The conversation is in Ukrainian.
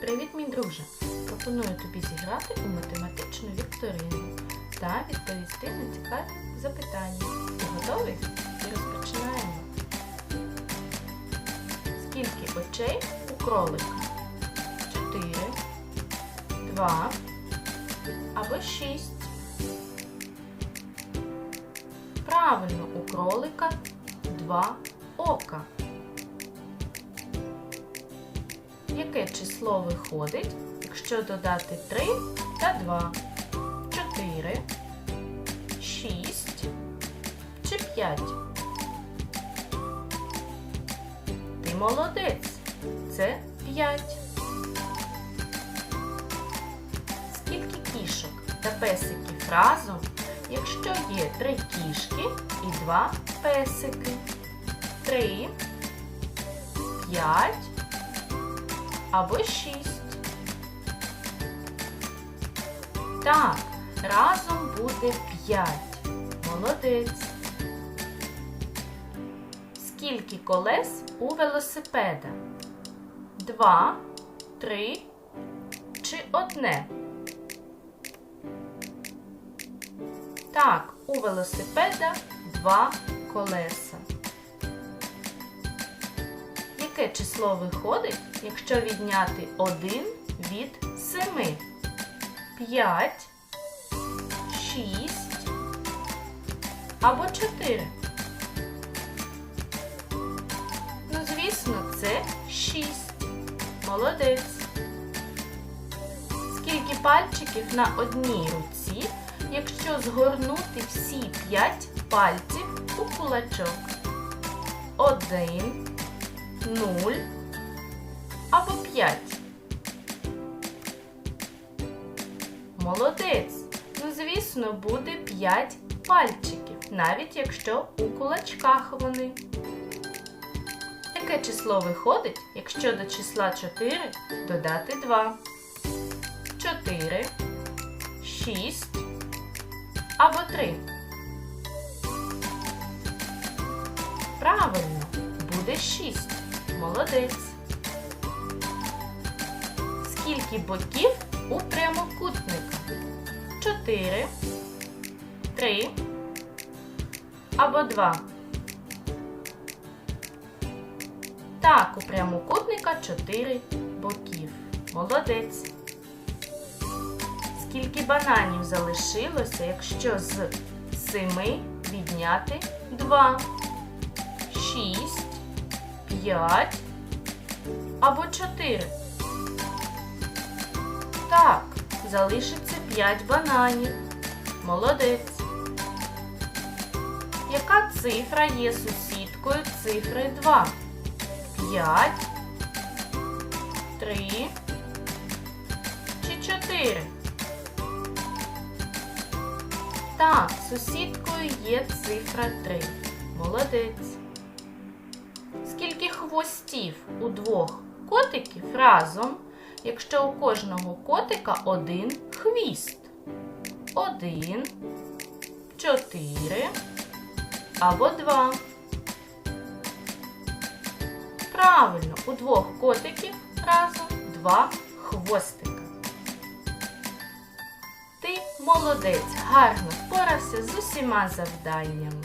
Привіт, мій друже! Пропоную тобі зіграти у математичну вікторину та відповісти на цікаві запитання. Ти готовий? Розпочинаємо. Скільки очей у кролика? Чотири, два або шість. Правильно, у кролика два ока. Яке число виходить, якщо додати 3 та 2? 4, 6 чи 5? Ти молодець. Це 5. Скільки кішок та песиків разом, якщо є 3 кішки і 2 песики? 3, 5 або 6. Так, разом буде 5. Молодець. Скільки колес у велосипеда? Два, три чи одне? Так, у велосипеда два колеса. Число виходить, якщо відняти 1 від 7? 5, 6 або 4? Ну, звісно, це 6. Молодець. Скільки пальчиків на одній руці, якщо згорнути всі 5 пальців у кулачок? 1 0 або 5. Молодець. Ну, звісно, буде 5 пальчиків, навіть якщо у кулачках вони. Яке число виходить, якщо до числа 4 додати 2? 4, 6 або 3. Правильно, буде 6. Молодець. Скільки боків у прямокутника? 4, 3 або 2. Так, у прямокутника 4 боків. Молодець. Скільки бананів залишилося, якщо з 7 відняти 2? 6, 5 або 4. Так, залишиться 5 бананів. Молодець. Яка цифра є сусідкою цифри 2? 5, 3 чи 4? Так, сусідкою є цифра 3. Молодець. Хвостів у двох котиків разом, якщо у кожного котика один хвіст? Один, чотири або два. Правильно, у двох котиків разом два хвостика. Ти молодець, гарно впорався з усіма завданнями.